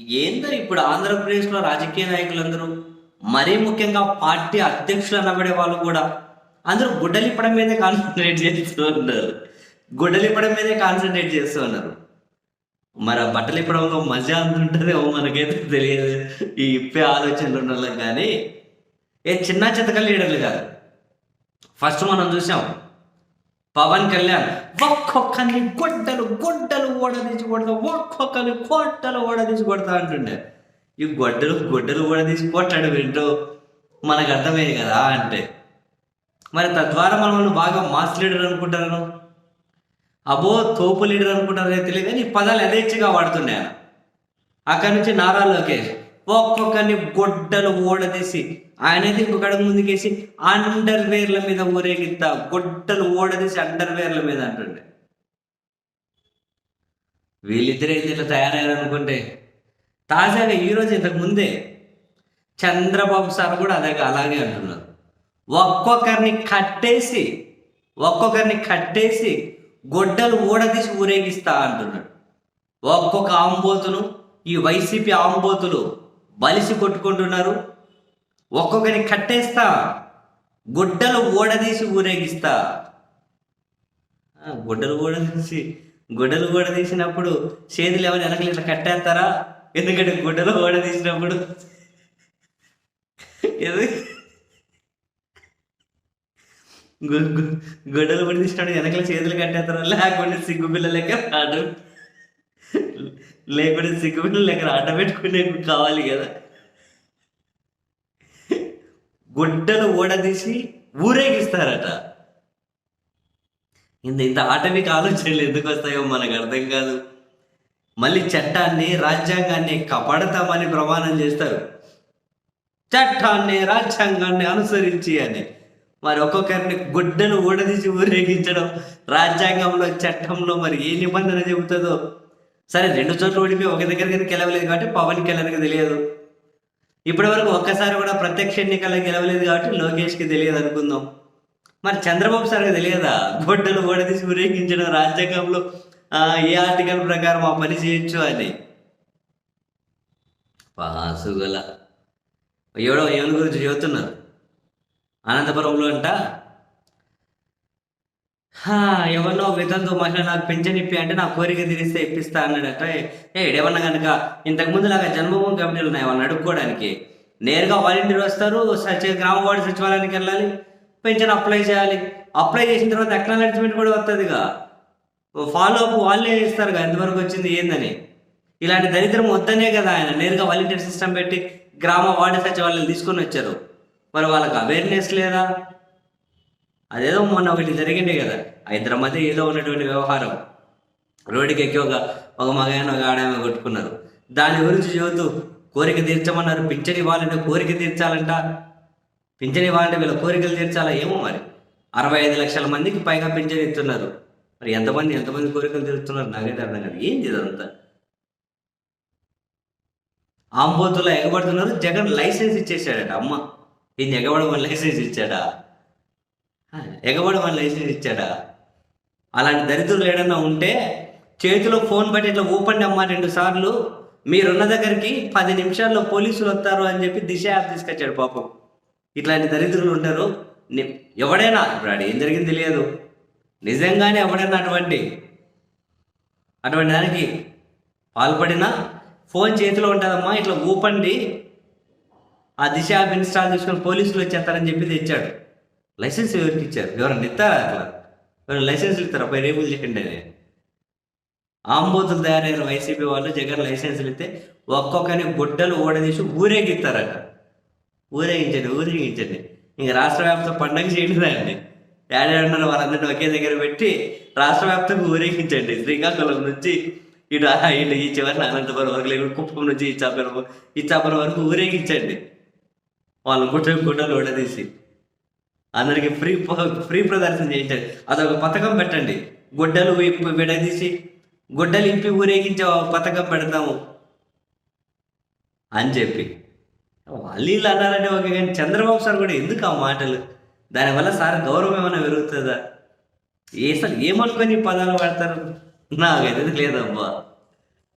ఏందో ఇప్పుడు ఆంధ్రప్రదేశ్లో రాజకీయ నాయకులందరూ? మరీ ముఖ్యంగా పార్టీ అధ్యక్షులు అనబడే వాళ్ళు కూడా. అందరూ గుడ్డలిప్పడం మీదే కాన్సన్ట్రేట్ చేస్తూ ఉన్నారు. గుడ్డలిప్పడం మీదే కాన్సన్ట్రేట్ చేస్తూ ఉన్నారు. మరి ఆ బట్టలు ఇప్పడంలో మజా అంతుంటుందేమో మనకైతే తెలియదు. ఈ ఇప్పే ఆలోచనలు ఉన్న వాళ్ళకి కానీ ఏ చిన్న చితక లీడర్లు కాదు. ఫస్ట్ మనం చూసాం పవన్ కళ్యాణ్ ఒక్కొక్కరిని గొడ్డలు గొడ్డలు ఓడదీసి కొడతా ఒక్కొక్కరిని కోట్టలు ఓడదీసి కొడతా అంటుండే. ఈ గొడ్డలు గొడ్డలు ఓడదీసి కొట్టాడు వింటూ మనకు అర్థమయ్యేది కదా అంటే. మరి తద్వారా మనల్ని బాగా మాస్ లీడర్ అనుకుంటారు అబో తోపు లీడర్ అనుకుంటారో తెలియదు కానీ ఈ పదాలు యథేచ్ఛగా వాడుతుండే అక్కడి నుంచి నారా లోకేష్. ఒక్కొక్కరిని గొడ్డలు ఓడదీసి ఆయనైతే ఇంకొక అడుగు ముందుకేసి అండర్ వేర్ల మీద ఊరేగిస్తా గొడ్డలు ఓడదీసి అండర్ వేర్ల మీద అంటుండే. వీళ్ళిద్దరే ఇట్లా తయారయ్యారు అనుకుంటే తాజాగా ఈరోజు ఇంతకు ముందే చంద్రబాబు సార్ కూడా అదే అలాగే అంటున్నారు. ఒక్కొక్కరిని కట్టేసి ఒక్కొక్కరిని కట్టేసి గొడ్డలు ఊడదీసి ఊరేగిస్తా అంటున్నాడు. ఒక్కొక్క ఆంబోతును ఈ వైసీపీ ఆంబోతులు బలిసి కొట్టుకుంటున్నారు. ఒక్కొక్కరిని కట్టేస్తా. గుడ్డలు ఓడదీసి ఊరేగిస్తా. గుడ్డలు ఓడదీసి గుడ్డలు ఓడదీసినప్పుడు చేతులు ఎవరు వెనకలు ఇట్లా కట్టేస్తారా? ఎందుకంటే గుడ్డలు ఓడదీసినప్పుడు ఎదు- గు- గు- గుడ్డలు ఓడదీసినప్పుడు వెనకల చేతులు కట్టేస్తారా? లేకుండా సిగ్గు పిల్లలకే లెక్క లేకుంటే సిగ్గు లేక ఆట పెట్టుకునే కావాలి కదా? గుడ్డలు ఓడదీసి ఊరేగిస్తారట. ఇంత ఇంత ఆటవిక ఆలోచనలు ఎందుకు వస్తాయో మనకు అర్థం కాదు. మళ్ళీ చట్టాన్ని రాజ్యాంగాన్ని కాపాడతామని ప్రమాణం చేస్తారు. చట్టాన్ని రాజ్యాంగాన్ని అనుసరించి అని. మరి ఒక్కొక్కరిని గుడ్డను ఊడదీసి ఊరేగించడం రాజ్యాంగంలో చట్టంలో మరి ఏ నిబంధన చెబుతుందో సరే రెండు చోట్ల ఓడిపోయి ఒక దగ్గరికి గెలవలేదు కాబట్టి పవన్ కళ్యాణ్కి తెలియదు. ఇప్పటి వరకు ఒక్కసారి కూడా ప్రత్యక్ష ఎన్నికల్లో గెలవలేదు కాబట్టి లోకేష్కి తెలియదు అనుకుందాం. మరి చంద్రబాబు సార్కి తెలియదా? గొడ్డలు ఓడదీసి ఊరేగించడం రాజ్యాంగంలో ఏ ఆర్టికల్ ప్రకారం ఆ పని చేయొచ్చు అని? పాసుగల ఎవడో ఎవరి గురించి చెబుతున్నారు? అనంతపురంలో అంట? ఎవరినో వితంతు మహిళ నాకు పెన్షన్ ఇప్పి అంటే నా కోరిక తీరిస్తే ఇప్పిస్తా అన్నాడట. ఏ ఏమన్నా కనుక ఇంతకుముందు లాగా జన్మభూమి కమిటీలు ఉన్నాయి వాళ్ళని అడుక్కోవడానికి? నేరుగా వాలంటీర్ వస్తారు గ్రామ వార్డు సచివాలయానికి వెళ్ళాలి పెన్షన్ అప్లై చేయాలి. అప్లై చేసిన తర్వాత అక్నాలెడ్జ్మెంట్ కూడా వస్తుందిగా ఫాలో అప్ వాళ్ళే ఇస్తారుగా ఎంతవరకు వచ్చింది ఏందని. ఇలాంటి దరిద్రం వద్దనే కదా ఆయన. నేరుగా వాలంటీర్ సిస్టమ్ పెట్టి గ్రామ వార్డు సచివాలయాలు తీసుకొని వచ్చారు. మరి వాళ్ళకి అవేర్నెస్ లేదా? అదేదో మొన్న ఒకటి జరిగిండే కదా. ఆ ఇద్దరి మధ్య ఏదో ఉన్నటువంటి వ్యవహారం. రోడ్డుకి ఎక్కి ఒక ఒక మగాయన ఒక ఆడామె కొట్టుకున్నారు. దాని గురించి చెబుతూ కోరిక తీర్చమన్నారు. పింఛన్ ఇవ్వాలంటే కోరిక తీర్చాలంట. పింఛన్ ఇవ్వాలంటే వీళ్ళ కోరికలు తీర్చాలా ఏమో మరి? అరవై ఐదు లక్షల మందికి పైగా పింఛన్ ఇస్తున్నారు. మరి ఎంతమంది ఎంతమంది కోరికలు తీరుస్తున్నారు? నాకైతే అర్థం కాదు. ఏంది ఇదంతా ఆంబోతులో ఎగబడుతున్నారు. జగన్ లైసెన్స్ ఇచ్చేసాడట అమ్మ. ఈయన ఎగబడమని లైసెన్స్ ఇచ్చాడా? ఎగబడి ఎగబడమని లైసెన్స్ ఇచ్చాడా? అలాంటి దరిద్రులు ఏడన్నా ఉంటే చేతిలో ఫోన్ బట్టి ఇట్లా ఊపండి అమ్మా రెండు సార్లు మీరున్న దగ్గరికి పది నిమిషాల్లో పోలీసులు వస్తారు అని చెప్పి దిశ యాప్ తీసుకొచ్చాడు పాపం. ఇట్లాంటి దరిద్రులు ఉంటారు ఎవడైనా ఇప్పుడు ఏం జరిగింది తెలియదు. నిజంగానే ఎవడైనా అటువంటి అటువంటి దానికి పాల్పడినా ఫోన్ చేతిలో ఉంటుందమ్మా ఇట్లా ఊపండి ఆ దిశ యాప్ ఇన్స్టాల్ చేసుకొని పోలీసులు వచ్చేస్తారని చెప్పి తెచ్చాడు. లైసెన్స్ ఎవరికి ఇచ్చారు? ఎవరన్నా ఇస్తారా అట్లా? ఎవరైనా లైసెన్స్లు ఇస్తారా? పై రేపులు చేయండి అని ఆంబోతులు తయారయ్యారు వైసీపీ వాళ్ళు జగన్ లైసెన్సులు ఇస్తే ఒక్కొక్కని గుడ్డలు ఓడదీసి ఊరేగిస్తారట. ఊరేగించండి ఊరేగించండి. ఇంక రాష్ట్ర వ్యాప్త పండగ చేయలేదండి దాన్ని ఏడాడున్నారు వాళ్ళందరినీ ఒకే దగ్గర పెట్టి రాష్ట్ర వ్యాప్తంగా ఊరేగించండి. శ్రీకాకుళం నుంచి ఇటు ఇటు ఈ చివరి అనంతపురం వరకు లేదు కుప్పం నుంచి ఇచ్చాపురం ఇచ్చాపురం వరకు ఊరేగించండి. వాళ్ళని గుడ్డ గుడ్డలు ఓడదీసి. అందరికి ఫ్రీ ఫ్రీ ప్రదర్శన చేయించండి అదొక పథకం పెట్టండి. గుడ్డలు విడదీసి గుడ్డలు ఇంపి ఊరేగించే పథకం పెడతాము అని చెప్పి. వాళ్ళు వీళ్ళు అన్నారంటే ఓకే కానీ చంద్రబాబు సార్ కూడా ఎందుకు ఆ మాటలు? దానివల్ల సార్ గౌరవం ఏమైనా పెరుగుతుందా? ఏ అసలు ఏమనుకొని పదాలు వాడతారు నాకైతే లేదమ్మా